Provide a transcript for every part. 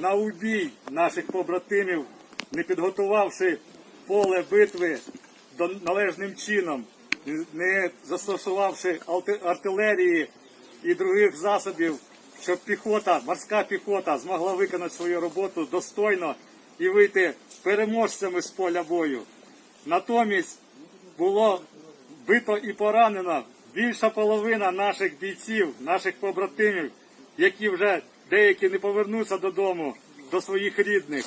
на убій наших побратимів, не підготувавши поле битви належним чином, не застосувавши артилерії і других засобів, щоб піхота, морська піхота змогла виконати свою роботу достойно і вийти переможцями з поля бою. Натомість було бито і поранено більша половина наших бійців, наших побратимів, які вже деякі не повернуться додому до своїх рідних.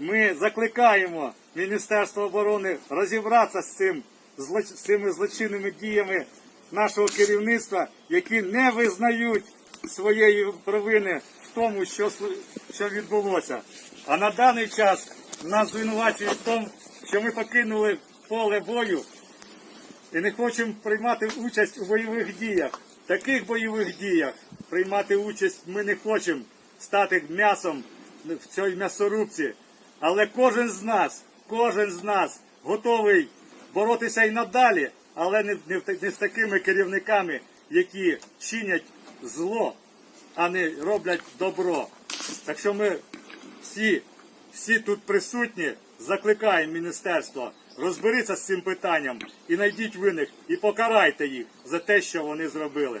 Ми закликаємо Міністерство оборони розібратися з цим з цими злочинними діями нашого керівництва, які не визнають своєї провини в тому, що, що відбулося. А на даний час нас звинувачують в тому, що ми покинули поле бою і не хочемо приймати участь у бойових діях. Таких бойових діях приймати участь ми не хочемо стати м'ясом в цій м'ясорубці. Але кожен з нас, кожен з нас готовий боротися і надалі, але не, не, не з такими керівниками, які чинять зло, а не роблять добро. Так що ми всі, всі тут присутні закликаємо міністерство. Розберіться з цим питанням і знайдіть винних і покарайте їх за те, що вони зробили.